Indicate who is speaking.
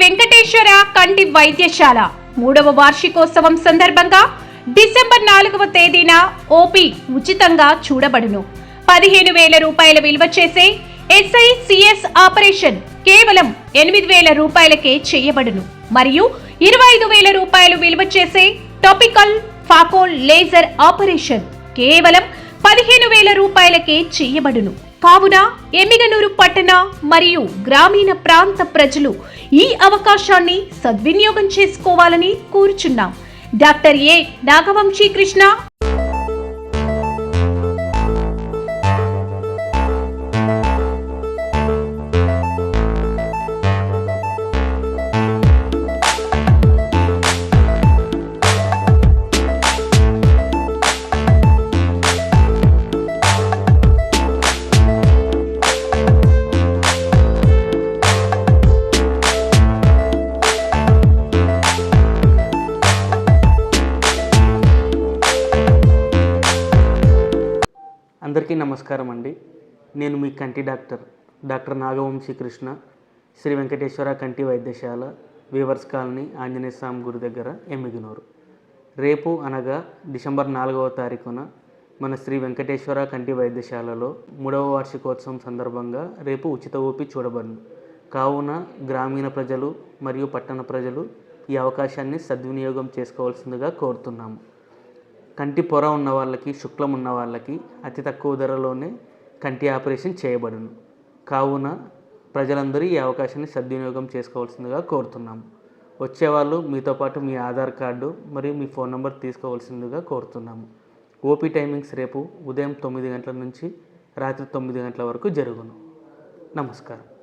Speaker 1: వెంకటేశ్వర కంటి వైద్యశాల. మూడవ వార్షికోత్సవం సందర్భంగా డిసెంబర్ నాలుగవ తేదీన ఓపీ ఉచితంగా చూడబడును. పదిహేను వేల రూపాయల విలువ చేసే ఎస్ఐ సిఎస్ ఆపరేషన్ కేవలం ఎనిమిది వేల రూపాయలకే చేయబడును. మరియు ఇరవై ఐదు వేల రూపాయలు విలువ చేసే టాపికల్ ఫాకోల్ లేజర్ ఆపరేషన్ కేవలం పదిహేను వేల రూపాయలకే చేయబడును. కావున ఎమ్మిగనూరు పట్టణ మరియు గ్రామీణ ప్రాంత ప్రజలు ఈ అవకాశాన్ని సద్వినియోగం చేసుకోవాలని కోరుచున్నాం. డాక్టర్ ఏ నాగవంశీ కృష్ణ
Speaker 2: అందరికీ నమస్కారం అండి. నేను మీ కంటి డాక్టర్ డాక్టర్ నాగవంశీ కృష్ణ శ్రీ వెంకటేశ్వర కంటి వైద్యశాల వీవర్స్ కాలనీ ఆంజనేయ స్వామి గుడి దగ్గర ఎమ్మిగినూరు. రేపు అనగా డిసెంబర్ నాలుగవ తారీఖున మన శ్రీ వెంకటేశ్వర కంటి వైద్యశాలలో మూడవ వార్షికోత్సవం సందర్భంగా రేపు ఉచిత ఓపి చూడబడును. కావున గ్రామీణ ప్రజలు మరియు పట్టణ ప్రజలు ఈ అవకాశాన్ని సద్వినియోగం చేసుకోవాల్సిందిగా కోరుతున్నాము. కంటి పొర ఉన్న వాళ్ళకి శుక్లం ఉన్న వాళ్ళకి అతి తక్కువ ధరలోనే కంటి ఆపరేషన్ చేయబడును. కావున ప్రజలందరూ ఈ అవకాశాన్ని సద్వినియోగం చేసుకోవాల్సిందిగా కోరుతున్నాము వచ్చేవాళ్ళు మీతో పాటు మీ ఆధార్ కార్డు మరియు మీ ఫోన్ నెంబర్ తీసుకోవాల్సిందిగా కోరుతున్నాము ఓపీ టైమింగ్స్ రేపు ఉదయం తొమ్మిది గంటల నుంచి రాత్రి తొమ్మిది గంటల వరకు జరుగును. నమస్కారం.